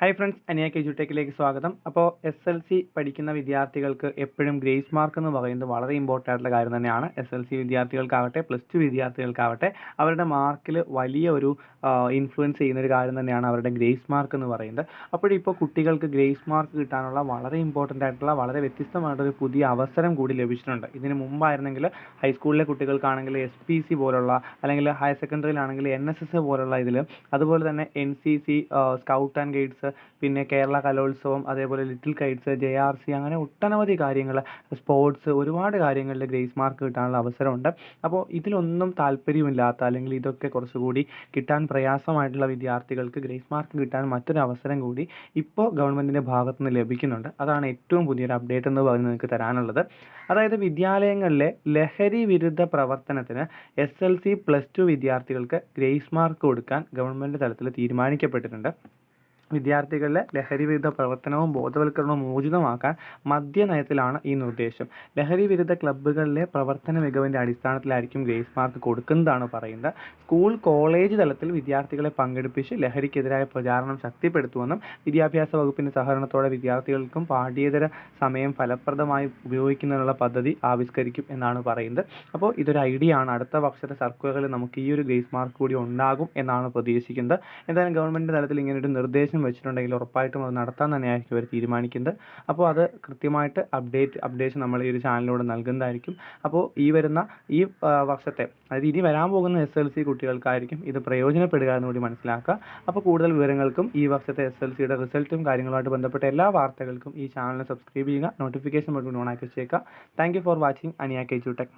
Hi friends Aniya K ജുടെക്കിലേക്ക് സ്വാഗതം. അപ്പോൾ എസ് എൽ സി പഠിക്കുന്ന വിദ്യാർത്ഥികൾക്ക് എപ്പോഴും ഗ്രേസ് മാർക്ക് എന്ന് പറയുന്നത് വളരെ ഇമ്പോർട്ടന്റ് ആയിട്ടുള്ള കാര്യം തന്നെയാണ്. എസ് എൽ സി വിദ്യാർത്ഥികൾക്കാവട്ടെ പ്ലസ് ടു വിദ്യാർത്ഥികൾക്കാവട്ടെ അവരുടെ മാർക്കിൽ വലിയ ഒരു ഇൻഫ്ലുവൻസ് ചെയ്യുന്ന ഒരു കാര്യം തന്നെയാണ് അവരുടെ ഗ്രേസ് മാർക്ക് എന്ന് പറയുന്നത്. അപ്പോഴിപ്പോൾ കുട്ടികൾക്ക് ഗ്രേസ് മാർക്ക് കിട്ടാനുള്ള വളരെ ഇമ്പോർട്ടന്റ് ആയിട്ടുള്ള വളരെ വ്യത്യസ്തമായിട്ടൊരു പുതിയ അവസരം കൂടി ലഭിച്ചിട്ടുണ്ട്. ഇതിന് മുമ്പായിരുന്നെങ്കിൽ ഹൈസ്കൂളിലെ കുട്ടികൾക്കാണെങ്കിൽ എസ് പി സി പോലുള്ള അല്ലെങ്കിൽ ഹയർ സെക്കൻഡറിയിലാണെങ്കിൽ എൻ എസ് എസ് പോലുള്ള ഇതിൽ അതുപോലെ തന്നെ N C C scout and guides പിന്നെ കേരള കലോത്സവം അതേപോലെ little kites J R C അങ്ങനെ ഒട്ടനവധി കാര്യങ്ങൾ സ്പോർട്സ് ഒരുപാട് കാര്യങ്ങളിൽ ഗ്രേസ് മാർക്ക് കിട്ടാനുള്ള അവസരമുണ്ട്. അപ്പോൾ ഇതിലൊന്നും താല്പര്യമില്ലാത്ത അല്ലെങ്കിൽ ഇതൊക്കെ കുറച്ചുകൂടി കിട്ടാൻ പ്രയാസമായിട്ടുള്ള വിദ്യാർത്ഥികൾക്ക് ഗ്രേസ് മാർക്ക് കിട്ടാൻ മറ്റൊരു അവസരം കൂടി ഇപ്പോൾ ഗവൺമെന്റിന്റെ ഭാഗത്തു നിന്ന് ലഭിക്കുന്നുണ്ട്. അതാണ് ഏറ്റവും പുതിയൊരു അപ്ഡേറ്റ് എന്ന് പറഞ്ഞ് നിങ്ങൾക്ക് തരാനുള്ളത്. അതായത് വിദ്യാലയങ്ങളിലെ ലഹരി വിരുദ്ധ പ്രവർത്തനത്തിന് S L C plus two വിദ്യാർത്ഥികൾക്ക് ഗ്രേസ് മാർക്ക് കൊടുക്കാൻ ഗവൺമെന്റ് തലത്തിൽ തീരുമാനിക്കപ്പെട്ടിട്ടുണ്ട്. വിദ്യാർത്ഥികളിലെ ലഹരി വിരുദ്ധ പ്രവർത്തനവും ബോധവൽക്കരണവും ഊർജിതമാക്കാൻ മദ്യനയത്തിലാണ് ഈ നിർദ്ദേശം. ലഹരി വിരുദ്ധ ക്ലബ്ബുകളിലെ പ്രവർത്തന മികവിന്റെ അടിസ്ഥാനത്തിലായിരിക്കും ഗ്രേസ് മാർക്ക് കൊടുക്കുന്നതാണ് പറയുന്നത്. സ്കൂൾ കോളേജ് തലത്തിൽ വിദ്യാർത്ഥികളെ പങ്കെടുപ്പിച്ച് ലഹരിക്കെതിരായ പ്രചാരണം ശക്തിപ്പെടുത്തുമെന്നും വിദ്യാഭ്യാസ വകുപ്പിന്റെ സഹകരണത്തോടെ വിദ്യാർത്ഥികൾക്കും പാഠ്യേതര സമയം ഫലപ്രദമായി ഉപയോഗിക്കുന്നതിനുള്ള പദ്ധതി ആവിഷ്കരിക്കും എന്നാണ് പറയുന്നത്. അപ്പോൾ ഇതൊരു ഐഡിയ ആണ്. അടുത്ത വർഷത്തെ സർക്കുലറിൽ നമുക്ക് ഈ ഒരു ഗ്രേസ് മാർക്ക് കൂടി ഉണ്ടാകും എന്നാണ് പ്രതീക്ഷിക്കുന്നത്. എന്തായാലും ഗവൺമെന്റ് തലത്തിൽ ഇങ്ങനെ ഒരു നിർദ്ദേശം വെച്ചിട്ടുണ്ടെങ്കിൽ ഉറപ്പായിട്ടും അത് നടത്താൻ തന്നെയായിരിക്കും അവർ തീരുമാനിക്കുന്നത്. അപ്പോൾ അത് കൃത്യമായിട്ട് അപ്ഡേറ്റ് അപ്ഡേഷൻ നമ്മൾ ഈ ഒരു ചാനലിലൂടെ നൽകുന്നതായിരിക്കും. അപ്പോൾ ഈ വരുന്ന ഈ വർഷത്തെ അതായത് ഇനി വരാൻ പോകുന്ന എസ് എൽ സി കുട്ടികൾക്കായിരിക്കും ഇത് പ്രയോജനപ്പെടുക എന്ന് കൂടി മനസ്സിലാക്കുക. അപ്പോൾ കൂടുതൽ വിവരങ്ങൾക്കും ഈ വർഷത്തെ എസ് എൽ സിയുടെ റിസൾട്ടും കാര്യങ്ങളുമായിട്ട് ബന്ധപ്പെട്ട എല്ലാ വാർത്തകൾക്കും ഈ ചാനൽ സബ്സ്ക്രൈബ് ചെയ്യുക നോട്ടിഫിക്കേഷൻ ബട്ടൺ ഓൺ ആക്കി വെച്ചേക്കുക. Thank you for watching. Aniya K tech